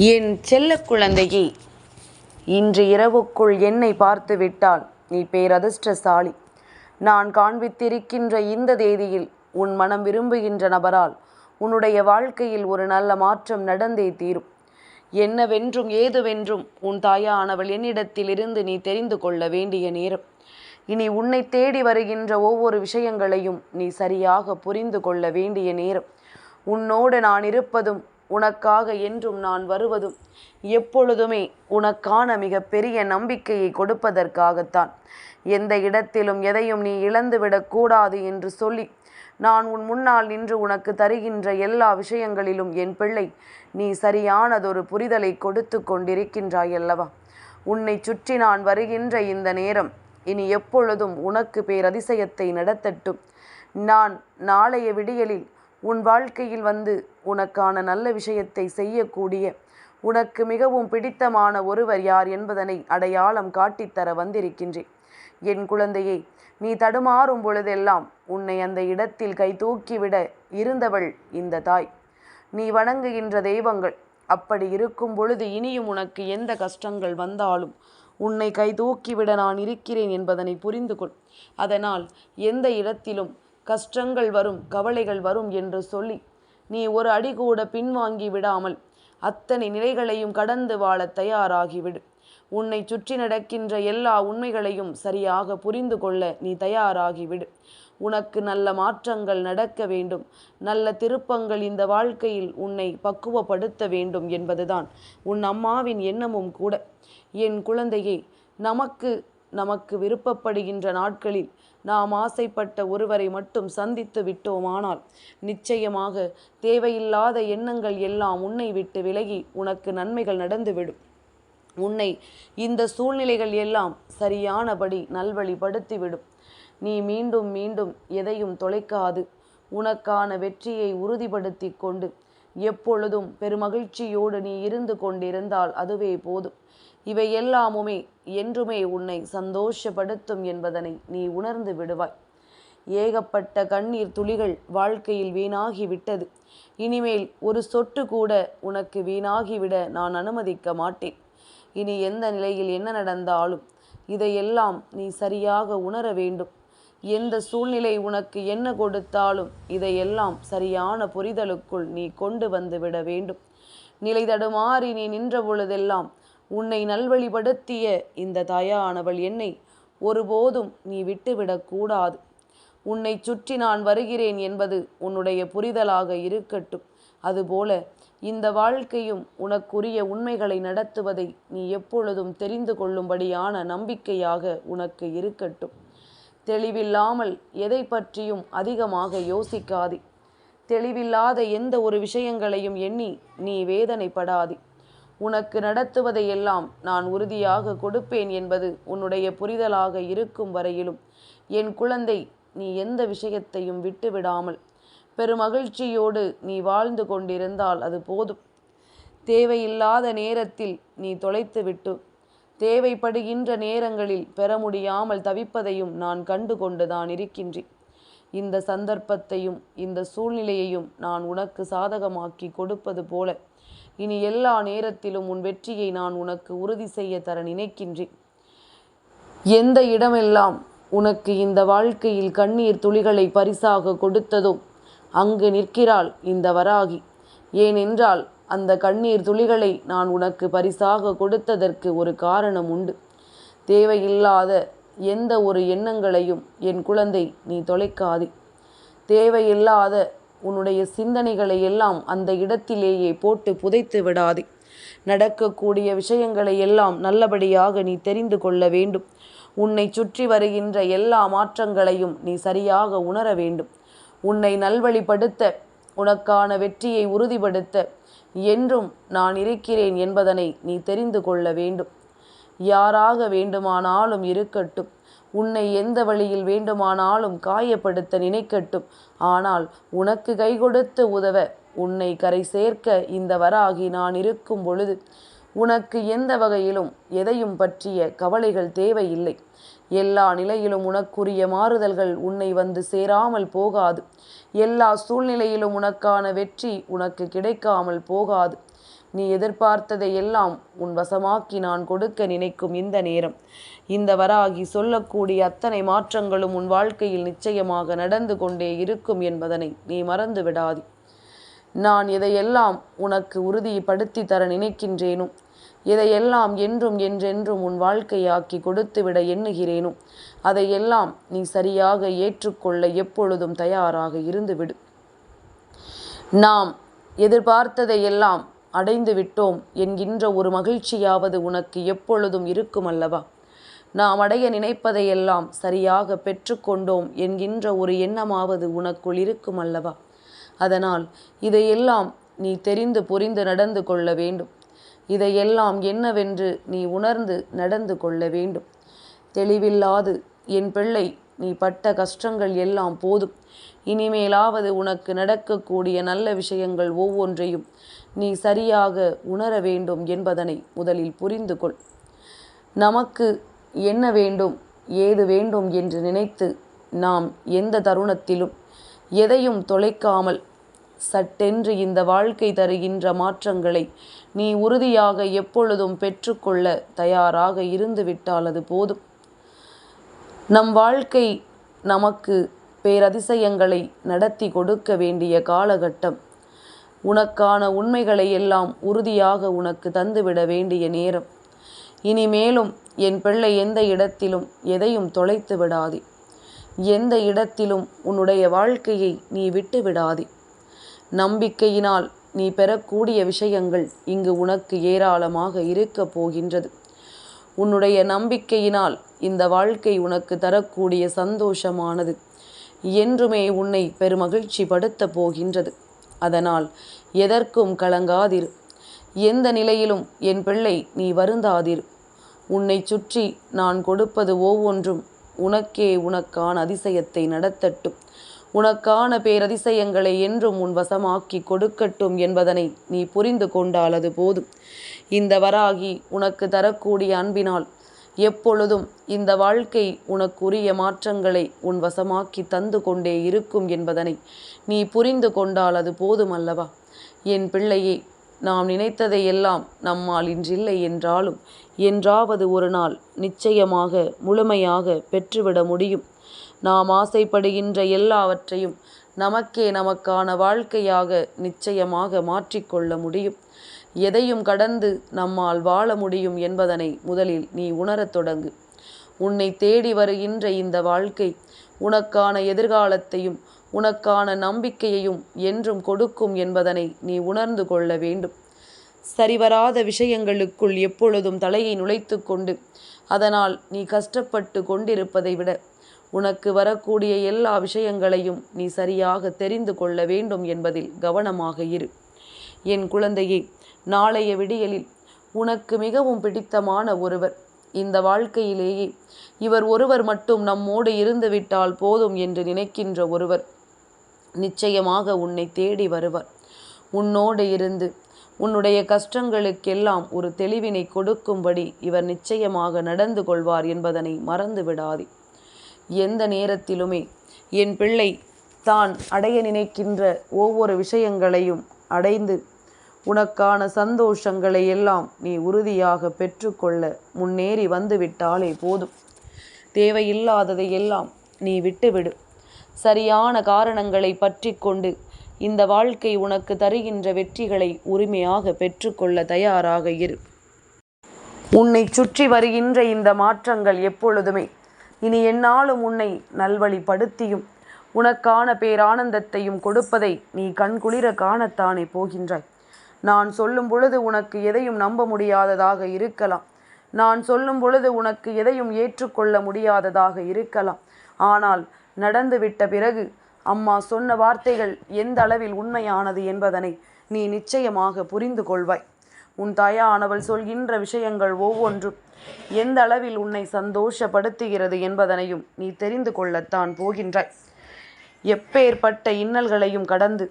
என் செல்ல குழந்தையே இன்று இரவுக்குள் என்னை பார்த்து விட்டால் நீ பேரதிர்ஷ்டசாலி. நான் காண்பித்திருக்கின்ற இந்த தேதியில் உன் மனம் விரும்புகின்ற நபரால் உன்னுடைய வாழ்க்கையில் ஒரு நல்ல மாற்றம் நடந்தே தீரும். என்னவென்றும் ஏதுவென்றும் உன் தாயானவள் என்னிடத்திலிருந்து நீ தெரிந்து கொள்ள வேண்டிய நேரம். இனி உன்னை தேடி வருகின்ற ஒவ்வொரு விஷயங்களையும் நீ சரியாக புரிந்து கொள்ள வேண்டிய நேரம். உன்னோடு நான் இருப்பதும் உனக்காக என்றும் நான் வருவதும் எப்பொழுதுமே உனக்கான மிக பெரிய நம்பிக்கையை கொடுப்பதற்காகத்தான். எந்த இடத்திலும் எதையும் நீ இழந்துவிடக்கூடாது என்று சொல்லி நான் உன் முன்னால் நின்று உனக்கு தருகின்ற எல்லா விஷயங்களிலும் என் பிள்ளை நீ சரியானதொரு புரிதலை கொடுத்து கொண்டிருக்கின்றாய் அல்லவா? உன்னை சுற்றி நான் வருகின்ற இந்த நேரம் இனி எப்பொழுதும் உனக்கு பேரதிசயத்தை நடத்தட்டும். நான் நாளைய விடியலில் உன் வாழ்க்கையில் வந்து உனக்கான நல்ல விஷயத்தை செய்யக்கூடிய உனக்கு மிகவும் பிடித்தமான ஒருவர் யார் என்பதனை அடையாளம் காட்டித்தர வந்திருக்கின்றேன். என் குழந்தையை நீ தடுமாறும் பொழுதெல்லாம் உன்னை அந்த இடத்தில் கை தூக்கிவிட இருந்தவள் இந்த தாய். நீ வணங்குகின்ற தெய்வங்கள் அப்படி இருக்கும் பொழுது இனியும் உனக்கு எந்த கஷ்டங்கள் வந்தாலும் உன்னை கை தூக்கிவிட நான் இருக்கிறேன் என்பதனை புரிந்து கொள் அதனால் எந்த இடத்திலும் கஷ்டங்கள் வரும் கவலைகள் வரும் என்று சொல்லி நீ ஒரு அடி கூட பின்வாங்கி விடாமல் அத்தனை நிலைகளையும் கடந்து வாழ தயாராகிவிடு. உன்னை சுற்றி நடக்கின்ற எல்லா உண்மைகளையும் சரியாக புரிந்து கொள்ள நீ தயாராகிவிடு. உனக்கு நல்ல மாற்றங்கள் நடக்க வேண்டும். நல்ல திருப்பங்கள் இந்த வாழ்க்கையில் உன்னை பக்குவப்படுத்த வேண்டும் என்பதுதான். உன் அம்மாவின் எண்ணமும் கூட. என் குழந்தையே நமக்கு நமக்கு விருப்பப்படுகின்ற நாட்களில் நாம் ஆசைப்பட்ட ஒருவரை மட்டும் சந்தித்து விட்டோமானால் நிச்சயமாக தேவையில்லாத எண்ணங்கள் எல்லாம் உன்னை விட்டு விலகி உனக்கு நன்மைகள் நடந்துவிடும். உன்னை இந்த சூழ்நிலைகள் எல்லாம் சரியானபடி நல்வழிப்படுத்திவிடும். நீ மீண்டும் மீண்டும் எதையும் தொலைக்காது. உனக்கான வெற்றியை உறுதிப்படுத்தி கொண்டு எப்பொழுதும் பெருமகிழ்ச்சியோடு நீ இருந்து கொண்டிருந்தால் அதுவே போதும். இவை எல்லாமுமே என்றுமே உன்னை சந்தோஷப்படுத்தும் என்பதனை நீ உணர்ந்து விடுவாய். ஏகப்பட்ட கண்ணீர் துளிகள் வாழ்க்கையில் வீணாகி விட்டது. இனிமேல் ஒரு சொட்டு கூட உனக்கு வீணாகிவிட நான் அனுமதிக்க மாட்டேன். இனி எந்த நிலையில் என்ன நடந்தாலும் இதையெல்லாம் நீ சரியாக உணர வேண்டும். எந்த சூழ்நிலை உனக்கு என்ன கொடுத்தாலும் இதையெல்லாம் சரியான புரிதலுக்குள் நீ கொண்டு வந்து விட வேண்டும். நிலை தடுமாறி நீ நின்ற பொழுதெல்லாம் உன்னை நல்வழிப்படுத்திய இந்த தாயானவள் என்னை ஒருபோதும் நீ விட்டுவிடக்கூடாது உன்னை சுற்றி நான் வருகிறேன் என்பது உன்னுடைய புரிதலாக இருக்கட்டும். அதுபோல இந்த வாழ்க்கையும் உனக்குரிய உண்மைகளை நடத்துவதை நீ எப்பொழுதும் தெரிந்து கொள்ளும்படியான நம்பிக்கையாக உனக்கு இருக்கட்டும். தெளிவில்லாமல் எதை பற்றியும் அதிகமாக யோசிக்காதே. தெளிவில்லாத எந்த ஒரு விஷயங்களையும் எண்ணி நீ வேதனைப்படாதே. உனக்கு நடத்துவதையெல்லாம் நான் உறுதியாக கொடுப்பேன் என்பது உன்னுடைய புரிதலாக இருக்கும் வரையிலும். என் குழந்தை நீ எந்த விஷயத்தையும் விட்டுவிடாமல் பெருமகிழ்ச்சியோடு நீ வாழ்ந்து கொண்டிருந்தால் அது போதும். தேவையில்லாத நேரத்தில் நீ தொலைத்துவிட்டு தேவைப்படுகின்ற நேரங்களில் பெற முடியாமல் தவிப்பதையும் நான் கண்டு கொண்டுதான் இருக்கின்றேன். இந்த சந்தர்ப்பத்தையும் இந்த சூழ்நிலையையும் நான் உனக்கு சாதகமாக்கி கொடுப்பது போல இனி எல்லா நேரத்திலும் உன் வெற்றியை நான் உனக்கு உறுதி செய்ய தர நினைக்கின்றேன். எந்த இடமெல்லாம் உனக்கு இந்த வாழ்க்கையில் கண்ணீர் துளிகளை பரிசாக கொடுத்ததோ அங்கு நிற்கிறாள் இந்த வராகி. ஏனென்றால் அந்த கண்ணீர் துளிகளை நான் உனக்கு பரிசாக கொடுத்ததற்கு ஒரு காரணம் உண்டு. தேவையில்லாத எந்த ஒரு எண்ணங்களையும் என் குழந்தை நீ தொலைக்காதே. தேவையில்லாத உன்னுடைய சிந்தனைகளை எல்லாம் அந்த இடத்திலேயே போட்டு புதைத்து விடாதே. நடக்கக்கூடிய விஷயங்களை எல்லாம் நல்லபடியாக நீ தெரிந்து கொள்ள வேண்டும். உன்னை சுற்றி வருகின்ற எல்லா மாற்றங்களையும் நீ சரியாக உணர வேண்டும். உன்னை நல்வழிப்படுத்த உனக்கான வெற்றியை உறுதிப்படுத்த என்றும் நான் இருக்கிறேன் என்பதனை நீ தெரிந்து கொள்ள வேண்டும். யாராக வேண்டுமானாலும் இருக்கட்டும். உன்னை எந்த வழியில் வேண்டுமானாலும் காயப்படுத்த நினைக்கட்டும். ஆனால் உனக்கு கை கொடுத்து உதவ உன்னை கரை சேர்க்க இந்த வராகி நான் இருக்கும் பொழுது உனக்கு எந்த வகையிலும் எதையும் பற்றிய கவலைகள் தேவையில்லை. எல்லா நிலையிலும் உனக்குரிய மாறுதல்கள் உன்னை வந்து சேராமல் போகாது. எல்லா சூழ்நிலையிலும் உனக்கான வெற்றி உனக்கு கிடைக்காமல் போகாது. நீ எதிர்பார்த்ததை எல்லாம் உன் வசமாக்கி நான் கொடுக்க நினைக்கும் இந்த நேரம். இந்த வராகி சொல்லக்கூடிய அத்தனை மாற்றங்களும் உன் வாழ்க்கையில் நிச்சயமாக நடந்து கொண்டே இருக்கும் என்பதனை நீ மறந்து விடாதே. நான் இதையெல்லாம் உனக்கு உறுதிப்படுத்தி தர நினைக்கின்றேனோ இதையெல்லாம் என்றும் என்றென்றும் உன் வாழ்க்கையாக்கி கொடுத்துவிட எண்ணுகிறேனோ அதையெல்லாம் நீ சரியாக ஏற்றுக்கொள்ள எப்பொழுதும் தயாராக இருந்துவிடு. நாம் எதிர்பார்த்ததையெல்லாம் அடைந்து விட்டோம் என்கின்ற ஒரு மகிழ்ச்சியாவது உனக்கு எப்பொழுதும் இருக்கும் அல்லவா நாம் அடைய நினைப்பதையெல்லாம் சரியாக பெற்றுக்கொண்டோம் என்கின்ற ஒரு எண்ணமாவது உனக்குள் இருக்கும் அல்லவா அதனால் இதையெல்லாம் நீ தெரிந்து புரிந்து நடந்து கொள்ள வேண்டும். இதையெல்லாம் என்னவென்று நீ உணர்ந்து நடந்து கொள்ள வேண்டும். தெளிவில்லாது என் பிள்ளை நீ பட்ட கஷ்டங்கள் எல்லாம் போதும். இனிமேலாவது உனக்கு நடக்கக்கூடிய நல்ல விஷயங்கள் ஒவ்வொன்றையும் நீ சரியாக உணர வேண்டும் என்பதனை முதலில் புரிந்து கொள். நமக்கு என்ன வேண்டும் ஏது வேண்டும் என்று நினைத்து நாம் எந்த தருணத்திலும் எதையும் தொலைக்காமல் சட்டென்று இந்த வாழ்க்கை தருகின்ற மாற்றங்களை நீ உறுதியாக எப்பொழுதும் பெற்றுக்கொள்ள தயாராக இருந்துவிட்டால் அது போதும். நம் வாழ்க்கை நமக்கு பேரதிசயங்களை நடத்தி கொடுக்க வேண்டிய காலகட்டம். உனக்கான உண்மைகளை எல்லாம் உறுதியாக உனக்கு தந்துவிட வேண்டிய நேரம். இனிமேலும் என் பிள்ளை எந்த இடத்திலும் எதையும் தொலைத்து விடாதே. எந்த இடத்திலும் உன்னுடைய வாழ்க்கையை நீ விட்டு விடாதே. நம்பிக்கையினால் நீ பெறக்கூடிய விஷயங்கள் இங்கு உனக்கு ஏராளமாக இருக்கப் போகின்றது. உன்னுடைய நம்பிக்கையினால் இந்த வாழ்க்கை உனக்கு தரக்கூடிய சந்தோஷமானது. என்றுமே உன்னை பெருமகிழ்ச்சி படுத்தப் போகின்றது. அதனால் எதற்கும் கலங்காதிரு. எந்த நிலையிலும் என் பிள்ளை நீ வருந்தாதிரு. உன்னை சுற்றி நான் கொடுப்பது ஒவ்வொன்றும் உனக்கே உனக்கான அதிசயத்தை நடத்தட்டும். உனக்கான பேரதிசயங்களை என்றும் உன் வசமாக்கி கொடுக்கட்டும் என்பதனை நீ புரிந்து கொண்டால் அது போதும். இந்த வராகி உனக்கு தரக்கூடிய அன்பினால் எப்பொழுதும் இந்த வாழ்க்கை உனக்குரிய மாற்றங்களை உன் வசமாக்கி தந்து கொண்டே இருக்கும் என்பதனை நீ புரிந்து கொண்டால் அது போதும் அல்லவா? என் பிள்ளையே நாம் நினைத்ததை எல்லாம் நம்மால் இன்றில்லை என்றாலும் என்றாவது ஒரு நாள் நிச்சயமாக முழுமையாக பெற்றுவிட முடியும். நாம் ஆசைப்படுகின்ற எல்லாவற்றையும் நமக்கே நமக்கான வாழ்க்கையாக நிச்சயமாக மாற்றிக்கொள்ள முடியும். எதையும் கடந்து நம்மால் வாழ முடியும் என்பதனை முதலில் நீ உணரத் தொடங்கு. உன்னை தேடி வருகின்ற இந்த வாழ்க்கை உனக்கான எதிர்காலத்தையும் உனக்கான நம்பிக்கையையும் என்றும் கொடுக்கும் என்பதனை நீ உணர்ந்து கொள்ள வேண்டும். சரிவராத விஷயங்களுக்குள் எப்பொழுதும் தலையை நுழைத்து கொண்டு அதனால் நீ கஷ்டப்பட்டு கொண்டிருப்பதை விட உனக்கு வரக்கூடிய எல்லா விஷயங்களையும் நீ சரியாக தெரிந்து கொள்ள வேண்டும் என்பதில் கவனமாக இரு. என் குழந்தையே நாளைய விடியலில் உனக்கு மிகவும் பிடித்தமான ஒருவர். இந்த வாழ்க்கையிலேயே இவர் ஒருவர் மட்டும் நம்மோடு இருந்துவிட்டால் போதும் என்று நினைக்கின்ற ஒருவர் நிச்சயமாக உன்னை தேடி வருவர். உன்னோடு இருந்து உன்னுடைய கஷ்டங்களுக்கெல்லாம் ஒரு தெளிவினை கொடுக்கும்படி இவர் நிச்சயமாக நடந்து கொள்வார் என்பதனை மறந்து விடாதே எந்த நேரத்திலுமே. என் பிள்ளை தான் அடைய நினைக்கின்ற ஒவ்வொரு விஷயங்களையும் அடைந்து உனக்கான சந்தோஷங்களை எல்லாம் நீ உறுதியாக பெற்றுக்கொள்ள முன்னேறி வந்துவிட்டாலே போதும். தேவையில்லாததை எல்லாம் நீ விட்டுவிடு. சரியான காரணங்களை பற்றி கொண்டு இந்த வாழ்க்கை உனக்கு தருகின்ற வெற்றிகளை உரிமையாக பெற்றுக்கொள்ள தயாராக இரு. உன்னை சுற்றி வருகின்ற இந்த மாற்றங்கள் எப்பொழுதுமே இனி என்னாலும் உன்னை நல்வழிப்படுத்தியும் உனக்கான பேரானந்தத்தையும் கொடுப்பதை நீ கண்குளிர காணத்தானே போகின்றாய். நான் சொல்லும் பொழுது உனக்கு எதையும் நம்ப முடியாததாக இருக்கலாம். நான் சொல்லும் பொழுது உனக்கு எதையும் ஏற்றுக்கொள்ள முடியாததாக இருக்கலாம். ஆனால் நடந்துவிட்ட பிறகு அம்மா சொன்ன வார்த்தைகள் எந்த அளவில் உண்மையானது என்பதனை நீ நிச்சயமாக புரிந்து கொள்வாய். உன் தாயானவள் சொல்கின்ற விஷயங்கள் ஒவ்வொன்றும் எந்த அளவில் உன்னை சந்தோஷப்படுத்துகிறது என்பதனையும் நீ தெரிந்து கொள்ளத்தான் போகின்றாய். எப்பேற்பட்ட இன்னல்களையும் கடந்து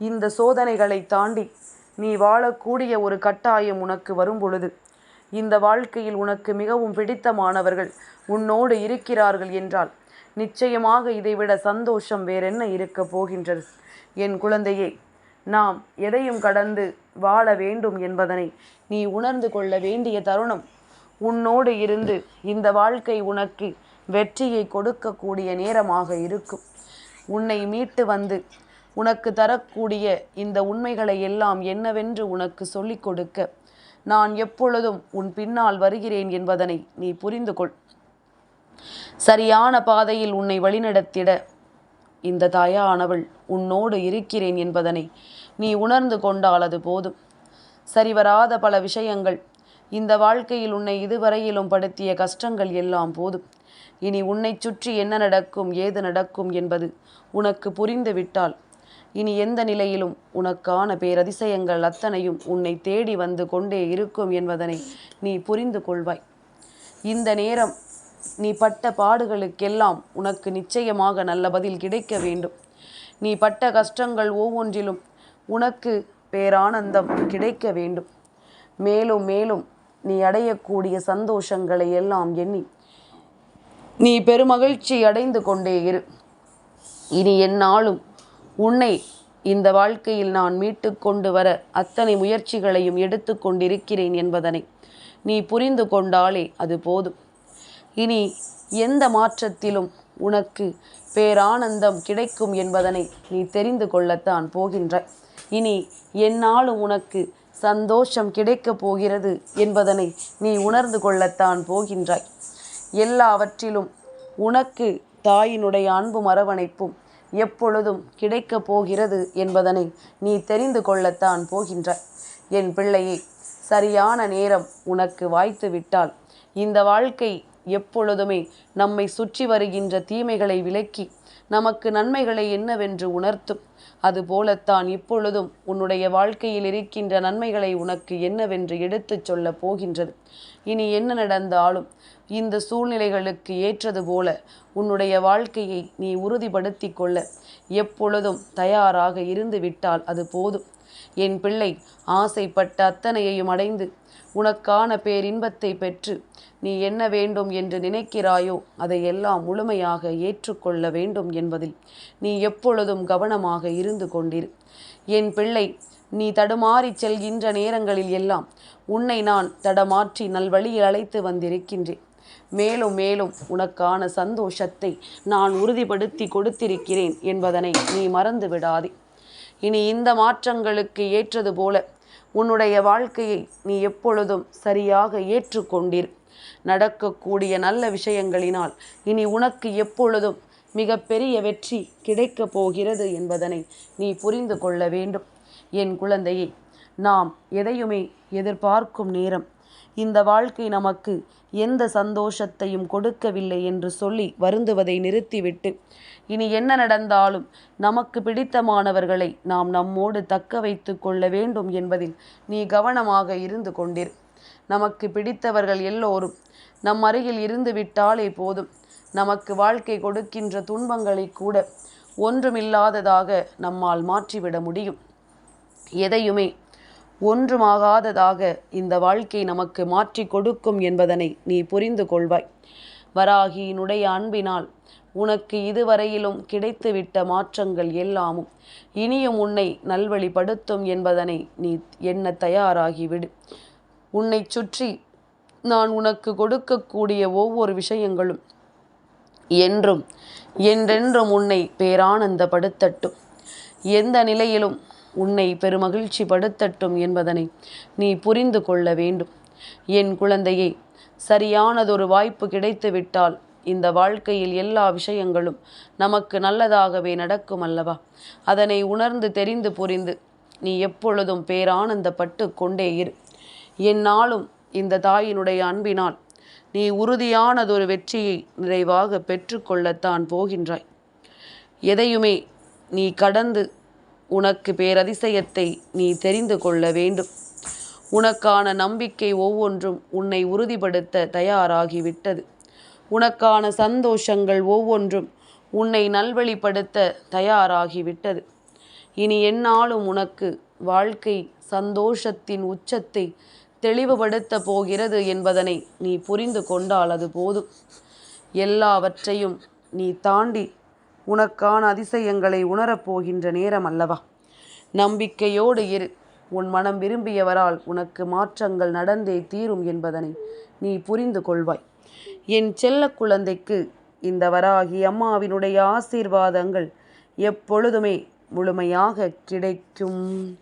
இந்த சோதனைகளை தாண்டி நீ வாழக்கூடிய ஒரு கட்டாயம் உனக்கு வரும் பொழுது இந்த வாழ்க்கையில் உனக்கு மிகவும் பிடித்தமானவர்கள் உன்னோடு இருக்கிறார்கள் என்றால் நிச்சயமாக இதைவிட சந்தோஷம் வேறென்ன இருக்கப் போகின்றது? என் குழந்தையே நாம் எதையும் கடந்து வாழ வேண்டும் என்பதனை நீ உணர்ந்து கொள்ள வேண்டிய தருணம். உன்னோடு இருந்து இந்த வாழ்க்கை உனக்கு வெற்றியை கொடுக்கக்கூடிய நேரமாக இருக்கும். உன்னை மீட்டு வந்து உனக்கு தரக்கூடிய இந்த உண்மைகளை எல்லாம் என்னவென்று உனக்கு சொல்லிக் கொடுக்க நான் எப்பொழுதும் உன் பின்னால் வருகிறேன் என்பதனை நீ புரிந்து கொள். சரியான பாதையில் உன்னை வழிநடத்திட இந்த தாயானவள் உன்னோடு இருக்கிறேன் என்பதனை நீ உணர்ந்து கொண்டால் அது போதும். சரிவராத பல விஷயங்கள் இந்த வாழ்க்கையில் உன்னை இதுவரையிலும் படுத்திய கஷ்டங்கள் எல்லாம் போதும். இனி உன்னை சுற்றி என்ன நடக்கும் ஏது நடக்கும் என்பது உனக்கு புரிந்துவிட்டால் இனி எந்த நிலையிலும் உனக்கான பேரதிசயங்கள் அத்தனையும் உன்னை தேடி வந்து கொண்டே இருக்கும் என்பதனை நீ புரிந்து கொள்வாய். இந்த நேரம் நீ பட்ட பாடுகளுக்கெல்லாம் உனக்கு நிச்சயமாக நல்ல பதில் கிடைக்க வேண்டும். நீ பட்ட கஷ்டங்கள் ஒவ்வொன்றிலும் உனக்கு பேரானந்தம் கிடைக்க வேண்டும். மேலும் மேலும் நீ அடையக்கூடிய சந்தோஷங்களை எல்லாம் எண்ணி நீ பெருமகிழ்ச்சி அடைந்து கொண்டே இரு. இனி என்னாலும் உன்னை இந்த வாழ்க்கையில் நான் மீட்டு கொண்டு வர அத்தனை முயற்சிகளையும் எடுத்து கொண்டிருக்கிறேன் என்பதனை நீ புரிந்து கொண்டாலே அது போதும். இனி எந்த மாற்றத்திலும் உனக்கு பேரானந்தம் கிடைக்கும் என்பதனை நீ தெரிந்து கொள்ளத்தான் போகின்ற இனி என்னாலும் உனக்கு சந்தோஷம் கிடைக்கப் போகிறது என்பதனை நீ உணர்ந்து கொள்ளத்தான் போகின்றாய். எல்லாவற்றிலும் உனக்கு தாயினுடைய அன்பும் அரவணைப்பும் எப்பொழுதும் கிடைக்கப் போகிறது என்பதனை நீ தெரிந்து கொள்ளத்தான் போகின்றாய். என் பிள்ளையே சரியான நேரம் உனக்கு வாய்த்து விட்டால் இந்த வாழ்க்கை எப்பொழுதுமே நம்மை சுற்றி வருகின்ற தீமைகளை விலக்கி நமக்கு நன்மைகளை என்னவென்று உணர்த்தும். அதுபோலத்தான் இப்பொழுதும் உன்னுடைய வாழ்க்கையில் இருக்கின்ற நன்மைகளை உனக்கு என்னவென்று எடுத்துச் சொல்லப் போகின்றது. இனி என்ன நடந்தாலும் இந்த சூழ்நிலைகளுக்கு ஏற்றது போல உன்னுடைய வாழ்க்கையை நீ உறுதிப்படுத்தி கொள்ள எப்பொழுதும் தயாராக இருந்து விட்டால் அது போதும். என் பிள்ளை ஆசைப்பட்ட அத்தனையையும் அடைந்து உனக்கான பேரின்பத்தை பெற்று நீ என்ன வேண்டும் என்று நினைக்கிறாயோ அதையெல்லாம் முழுமையாக ஏற்றுக்கொள்ள வேண்டும் என்பதில் நீ எப்பொழுதும் கவனமாக இருந்து கொண்டிரு. என் பிள்ளை நீ தடுமாறி செல்கின்ற நேரங்களில் எல்லாம் உன்னை நான் தடமாற்றி நல்வழியில் அழைத்து வந்திருக்கின்றேன். மேலும் மேலும் உனக்கான சந்தோஷத்தை நான் உறுதிப்படுத்தி கொடுத்திருக்கிறேன் என்பதனை நீ மறந்து விடாதே இனி இந்த மாற்றங்களுக்கு ஏற்றது போல உன்னுடைய வாழ்க்கையை நீ எப்பொழுதும் சரியாக ஏற்றுக்கொண்டிரு. நடக்கக்கூடிய நல்ல விஷயங்களினால் இனி உனக்கு எப்பொழுதும் மிகப்பெரிய வெற்றி கிடைக்கப் போகிறது என்பதனை நீ புரிந்து கொள்ள வேண்டும். என் குழந்தையை நாம் எதையுமே எதிர்பார்க்கும் நேரம் இந்த வாழ்க்கை நமக்கு எந்த சந்தோஷத்தையும் கொடுக்கவில்லை என்று சொல்லி வருந்துவதை நிறுத்திவிட்டு இனி என்ன நடந்தாலும் நமக்கு பிடித்தமானவர்களை நாம் நம்மோடு தக்க வைத்து கொள்ள வேண்டும் என்பதில் நீ கவனமாக இருந்து கொண்டிரு. நமக்கு பிடித்தவர்கள் எல்லோரும் நம் அருகில் இருந்து விட்டாலே போதும். நமக்கு வாழ்க்கை கொடுக்கின்ற துன்பங்களை கூட ஒன்றுமில்லாததாக நம்மால் மாற்றிவிட முடியும். எதையுமே ஒன்றுமாகாததாக இந்த வாழ்க்கை நமக்கு மாற்றி கொடுக்கும் என்பதனை நீ புரிந்து கொள்வாய். வராகியினுடைய அன்பினால் உனக்கு இதுவரையிலும் கிடைத்துவிட்ட மாற்றங்கள் எல்லாமும் இனியும் உன்னை நல்வழிப்படுத்தும் என்பதனை நீ எண்ண தயாராகிவிடு. உன்னை சுற்றி நான் உனக்கு கொடுக்கக்கூடிய ஒவ்வொரு விஷயங்களும் என்றும் என்றென்றும் உன்னை பேரானந்தப்படுத்தட்டும். எந்த நிலையிலும் உன்னை பெருமகிழ்ச்சி படுத்தட்டும் என்பதனை நீ புரிந்து கொள்ள வேண்டும். என் குழந்தையே சரியானதொரு வாய்ப்பு கிடைத்துவிட்டால் இந்த வாழ்க்கையில் எல்லா விஷயங்களும் நமக்கு நல்லதாகவே நடக்கும் அல்லவா அதனை உணர்ந்து தெரிந்து புரிந்து நீ எப்பொழுதும் பேரானந்தப்பட்டு கொண்டே இரு. என்னாலும் இந்த தாயினுடைய அன்பினால் நீ உறுதியானதொரு வெற்றியை நிறைவாக பெற்றுக்கொள்ளத்தான் போகின்றாய். எதையுமே நீ கடந்து உனக்கு பேரதிசயத்தை நீ தெரிந்து கொள்ள வேண்டும். உனக்கான நம்பிக்கை ஒவ்வொன்றும் உன்னை உறுதிப்படுத்த தயாராகிவிட்டது. உனக்கான சந்தோஷங்கள் ஒவ்வொன்றும் உன்னை நல்வழிப்படுத்த தயாராகிவிட்டது. இனி என்னாலும் உனக்கு வாழ்க்கை சந்தோஷத்தின் உச்சத்தை தெளிவுபடுத்த போகிறது என்பதனை நீ புரிந்து கொண்டால் அது போதும். எல்லாவற்றையும் நீ தாண்டி உனக்கான அதிசயங்களை உணரப்போகின்ற நேரம் அல்லவா? நம்பிக்கையோடு இரு. உன் மனம் விரும்பியவரால் உனக்கு மாற்றங்கள் நடந்தே தீரும் என்பதனை நீ புரிந்து கொள்வாய். என் செல்ல குழந்தைக்கு இந்த வராகி அம்மாவினுடைய ஆசீர்வாதங்கள் எப்பொழுதுமே முழுமையாக கிடைக்கும்.